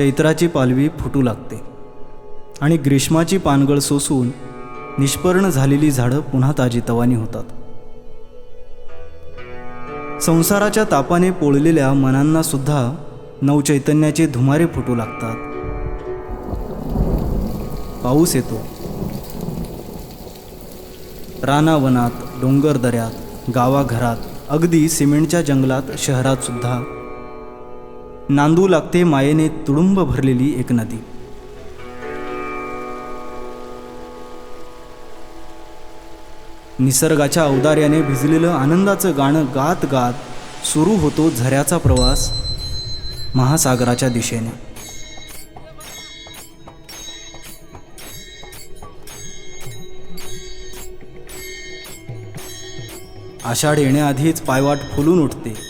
चैत्राची पालवी फुटू लागते आणि ग्रीष्माची पानगळ सोसून निष्पर्ण झालेली झाडं पुन्हा ताजीतवानी होतात. संसाराच्या तापाने पोळलेल्या मनांना सुद्धा नवचैतन्याचे धुमारे फुटू लागतात. पाऊस येतो. रानावनात डोंगर दऱ्यात गावाघरात अगदी सिमेंटच्या जंगलात शहरात सुद्धा नांदू लागते मायेने तुडुंब भरलेली एक नदी. निसर्गाच्या औदार्याने भिजलेलं आनंदाचं गाणं गात गात सुरू होतो झऱ्याचा प्रवास महासागराच्या दिशेने. आषाढ येण्याआधीच पायवाट फुलून उठते.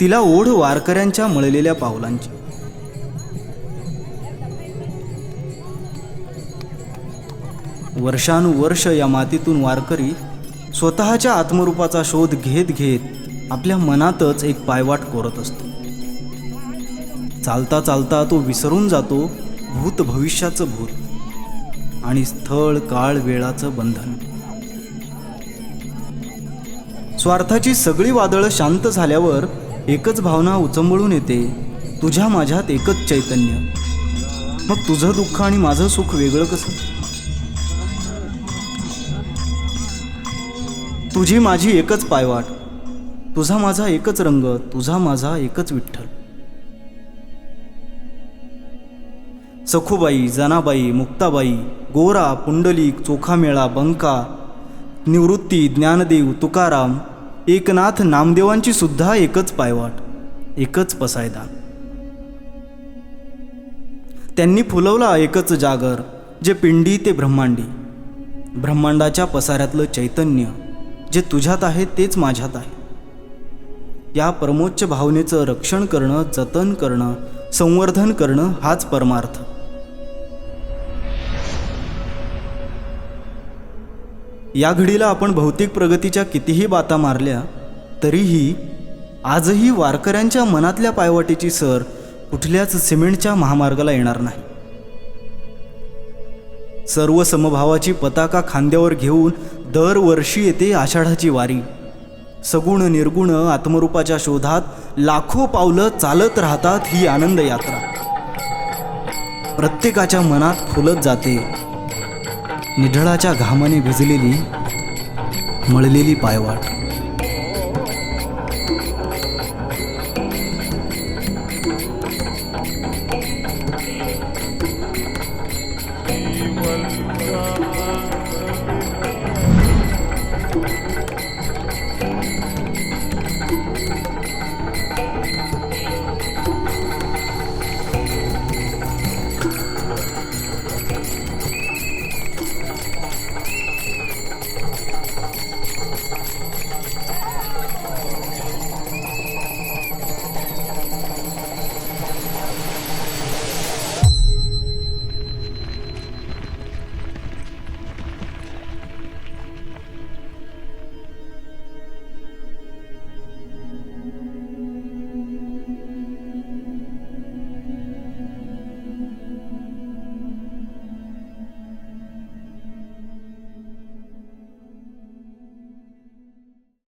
तिला ओढ वारकऱ्यांच्या मळलेल्या पावलांची. वर्षानुवर्ष या मातीतून वारकरी स्वतःच्या आत्मरूपाचा शोध घेत घेत आपल्या मनातच एक पायवाट कोरत असतो. चालता चालता तो विसरून जातो भूत भविष्याचं भूत आणि स्थळ काळ वेळाचं बंधन. स्वार्थाची सगळी वादळं शांत झाल्यावर एकच भावना उचंबळून येते. तुझ्या माझ्यात एकच चैतन्य. मग तुझं दुःख आणि माझं सुख वेगळं कसं? तुझी माझी एकच पायवाट. तुझा माझा एकच रंग. तुझा माझा एकच विठ्ठल. सखूबाई जनाबाई मुक्ताबाई गोरा पुंडलिक चोखामेळा बंका निवृत्ती ज्ञानदेव तुकाराम एकनाथ नामदेवांची सुद्धा एकच पायवाट एकच पसायदान त्यांनी फुलवला एकच जागर जे पिंडी ते ब्रह्मांडी. ब्रह्मांडाच्या पसाऱ्यातलं चैतन्य जे तुझ्यात आहे तेच माझ्यात आहे. या परमोच्च भावनेचं रक्षण करणं जतन करणं संवर्धन करणं हाच परमार्थ. या घडीला आपण भौतिक प्रगतीच्या कितीही बाता मारल्या तरीही आजही वारकऱ्यांच्या मनातल्या पायवाटीची सर कुठल्याच सिमेंटच्या महामार्गाला येणार नाही. सर्व समभावाची पताका खांद्यावर घेऊन दरवर्षी येते आषाढाची वारी. सगुण निर्गुण आत्मरूपाच्या शोधात लाखो पावलं चालत राहतात ही आनंद यात्रा प्रत्येकाच्या मनात फुलत जाते. निढळाच्या घामाने भिजलेली मळलेली पायवाट.